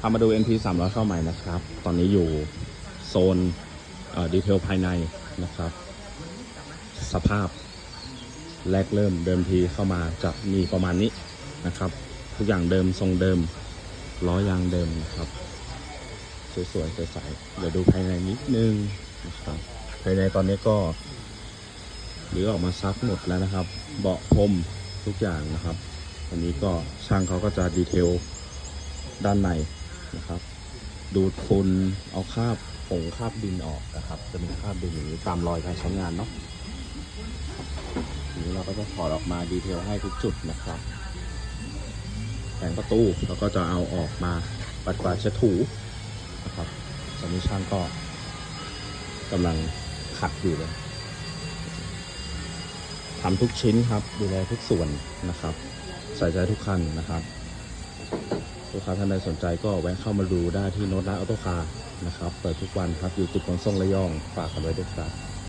พามาดู NP 300เข้าใหม่นะครับ ตอนนี้อยู่โซนดีเทลภายในนะครับ สภาพแรกเริ่มเดิมทีเข้ามาจะมีประมาณนี้นะครับ ทุกอย่างเดิมทรงเดิมล้อยางเดิมนะครับ สวยๆใสๆเดี๋ยวดูภายในนิดนึงนะครับภายในตอนนี้ก็หรือออกมาซักหมดแล้วนะครับ เบาะพรมทุกอย่างนะครับ อันนี้ก็ช่างเขาก็จะดีเทลด้านใน นะครับ ดูดฝุ่นเอาคราบผงคราบดินออกนะครับ จะมีคราบดินอย่างนี้ตามรอยการใช้งานเนาะทีนี้เราก็จะถอดออกมาดีเทลให้ทุกจุดนะครับแผงประตูเราก็จะเอาออกมาปัดกวาดเช็ดถูนะครับตอนนี้ช่างก็กำลังขัดอยู่เลยทำทุกชิ้นครับ ดูแลทุกส่วนนะครับ ใส่ใจทุกคันนะครับ ลูกค้าท่านใดสนใจก็แวะเข้ามาดูได้ที่โน้ตร้านออโต้คาร์นะครับ เปิดทุกวันครับอยู่จุดขนส่งระยอง ฝากกันไว้ด้วยครับ